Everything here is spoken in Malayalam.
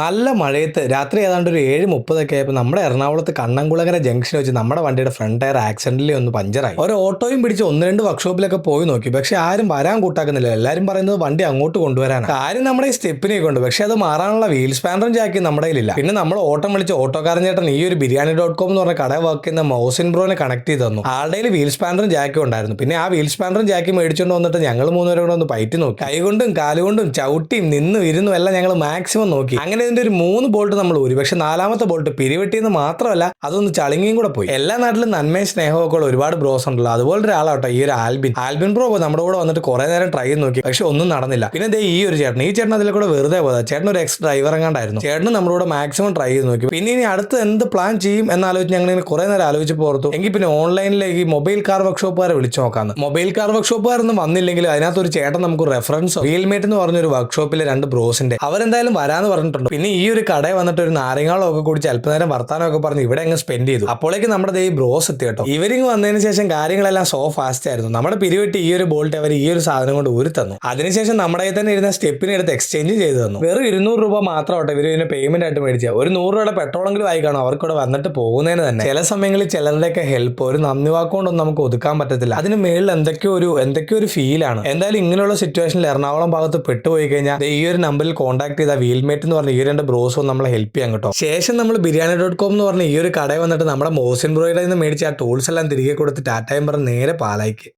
നല്ല മഴയത്ത് രാത്രി ഏതാണ്ട് ഒരു ഏഴ് മുപ്പതൊക്കെ ആയപ്പോൾ നമ്മുടെ എറണാകുളത്ത് കണ്ണംകുളങ്ങര ജംഗ്ഷൻ വെച്ച് നമ്മുടെ വണ്ടിയുടെ ഫ്രണ്ട് ടയർ ആക്സിഡന്റിൽ ഒന്ന് പഞ്ചറായി. ഒരു ഓട്ടോയും പിടിച്ച് ഒന്ന് രണ്ട് വർക്ക്ഷോപ്പിലൊക്കെ പോയി നോക്കി. പക്ഷെ ആരും വരാൻ കൂട്ടാക്കുന്നില്ല. എല്ലാവരും പറയുന്നത് വണ്ടി അങ്ങോട്ട് കൊണ്ടുവരാനാണ് കാര്യം നമ്മുടെ ഈ സ്റ്റെപ്പിനെ കൊണ്ട് പക്ഷെ അത് മാറാനുള്ള വീൽ സ്പാൻഡറും ജാക്കി നമ്മുടെ കയ്യിലില്ല. പിന്നെ നമ്മൾ ഓട്ടം വിളിച്ച് ഓട്ടോക്കാരൻ ചേട്ടൻ ഈ ഒരു ബിരിയാണി ഡോട്ട് കോം എന്ന് പറഞ്ഞ കട വർക്ക് ചെയ്യുന്ന മൗസിൻ ബ്രോനെ കണക്ട് ചെയ്ത് തന്നു. ആളുടെ വീൽ സ്പാൻഡറും ജാക്കി ഉണ്ടായിരുന്നു. പിന്നെ ആ വീൽ സ്പാൻഡറും ജാക്കി മേടിച്ചുകൊണ്ട് വന്നിട്ട് ഞങ്ങൾ മൂന്നുപേരും കൂടെ ഒന്ന് പയറ്റി നോക്കി. കൈകൊണ്ടും കാലുകൊണ്ടും ചവിട്ടിയും നിന്നും ഇരുന്നും എല്ലാം ഞങ്ങൾ മാക്സിമം നോക്കി. അങ്ങനെ ഇതിന്റെ ഒരു മൂന്ന് ബോൾട്ട് നമ്മൾ ഒരുപക്ഷെ പക്ഷെ നാലാമത്തെ ബോൾട്ട് പിരിവെട്ടിയെന്ന് മാത്രമല്ല അതൊന്ന് ചളിങ്ങിയും കൂടെ പോയി. എല്ലാ നാട്ടിലും നന്മയും സ്നേഹവും ഒക്കെ ഉള്ള ഒരുപാട് ബ്രോസ് ഉണ്ടല്ലോ. അതുപോലെ ഒരാളാട്ടോ ഈ ഒരു ആൽബിൻ. ആൽബിൻ ബ്രോ നമ്മുടെ കൂടെ വന്നിട്ട് കുറെ നേരം ട്രൈ ചെയ്ത് നോക്കി. പക്ഷെ ഒന്നും നടന്നില്ല. പിന്നെ ദേ ഈ ഒരു ചേട്ടൻ. ഈ ചേട്ടൻ അതിൽ കൂടെ വെറുതെ പോയതാ. ചേട്ടൻ ഒരു എക്സ് ഡ്രൈവർ എങ്ങാണ്ടായിരുന്നു. ചേട്ടൻ നമ്മളോട് മാക്സിമം ട്രൈ ചെയ്ത് നോക്കി. പിന്നെ ഇനി അടുത്ത് എന്ത് പ്ലാൻ ചെയ്യും എന്നാലോചിച്ച് ഞങ്ങൾ ഇങ്ങനെ കുറെ നേരം ആലോചിച്ച് പോർത്തു എങ്കിൽ പിന്നെ ഓൺലൈനിലേക്ക് ഈ മൊബൈൽ കാർ വർക്ക്ഷോപ്പുകാരെ വിളിച്ചു നോക്കാന്ന്. മൊബൈൽ കാർ വർക്ക്ഷോപ്പുകാരൊന്നും വന്നില്ലെങ്കിൽ അതിനകത്ത് ഒരു ചേട്ടൻ നമുക്ക് റെഫറൻസോ വീൽമേറ്റ് എന്ന് പറഞ്ഞൊരു വർക്ക്ഷോപ്പിലെ രണ്ട് ബ്രോസിന്റെ അവരെന്തായാലും വരാന്ന് പറഞ്ഞിട്ടുണ്ട്. പിന്നെ ഈ ഒരു കടയിൽ വന്നിട്ട് ഒരു നാരങ്ങളോ ഒക്കെ കുടിച്ച് അല്പനേരം വർത്താനം ഒക്കെ പറഞ്ഞ് ഇവിടെ അങ്ങ് സ്പെൻഡ് ചെയ്തു. അപ്പോഴേക്ക് നമ്മുടെ ഈ ബ്രോസ് എത്തി കേട്ടോ. ഇവരിങ് വന്നതിന് ശേഷം കാര്യങ്ങളെല്ലാം സോ ഫാസ്റ്റ് ആയിരുന്നു. നമ്മുടെ പിരിവിട്ട് ഈ ഒരു ബോൾട്ട് അവർ ഈ ഒരു സാധനം കൊണ്ട് ഊരി തന്നു. അതിനുശേഷം നമ്മുടെ തന്നെ ഇരുന്ന സ്റ്റെപ്പിനെ എടുത്ത് എക്സ്ചേഞ്ച് ചെയ്തു തന്നു. വെറും ഇരുന്നൂറ് രൂപ മാത്രം ആട്ടെ ഇവർ ഇതിന് പേയ്മെന്റ് ആയിട്ട് മേടിച്ച. ഒരു നൂറ് രൂപയുടെ പെട്രോളെങ്കിലും ആയി കാണും. അവർക്കിവിടെ വന്നിട്ട് പോകുന്നതിന് തന്നെ. ചില സമയങ്ങളിൽ ചിലരുടെയൊക്കെ ഹെൽപ്പ് ഒരു നന്ദി വാക്കുകൊണ്ടൊന്നും നമുക്ക് ഒതുക്കാൻ പറ്റത്തില്ല. അതിന് മേളിൽ എന്തൊക്കെയോ ഒരു എന്തൊക്കെയോ ഒരു ഫീലാണ് എന്തായാലും ഇങ്ങനെയുള്ള സിറ്റുവേഷനിൽ എറണാകുളം ഭാഗത്ത് പെട്ടുപോയി കഴിഞ്ഞാൽ ഈ ഒരു നമ്പറിൽ കോൺടാക്ട് ചെയ്ത വീൽമേറ്റ് എന്ന് പറഞ്ഞ ഈ രണ്ട് ബ്രോസും നമ്മളെ ഹെൽപ്പ് ചെയ്യാൻ കേട്ടോ. ശേഷം നമ്മൾ ബിരിയാണി ഡോട്ട് കോം എന്ന് പറഞ്ഞ ഈ ഒരു കടയിൽ വന്നിട്ട് നമ്മുടെ മോസിൻ ബ്രോയുടെ നിന്ന് മേടിച്ച ആ ടൂൾസ് എല്ലാം തിരികെ കൊടുത്ത് ടാറ്റയും പറഞ്ഞ് നേരെ പാലായിക്ക്.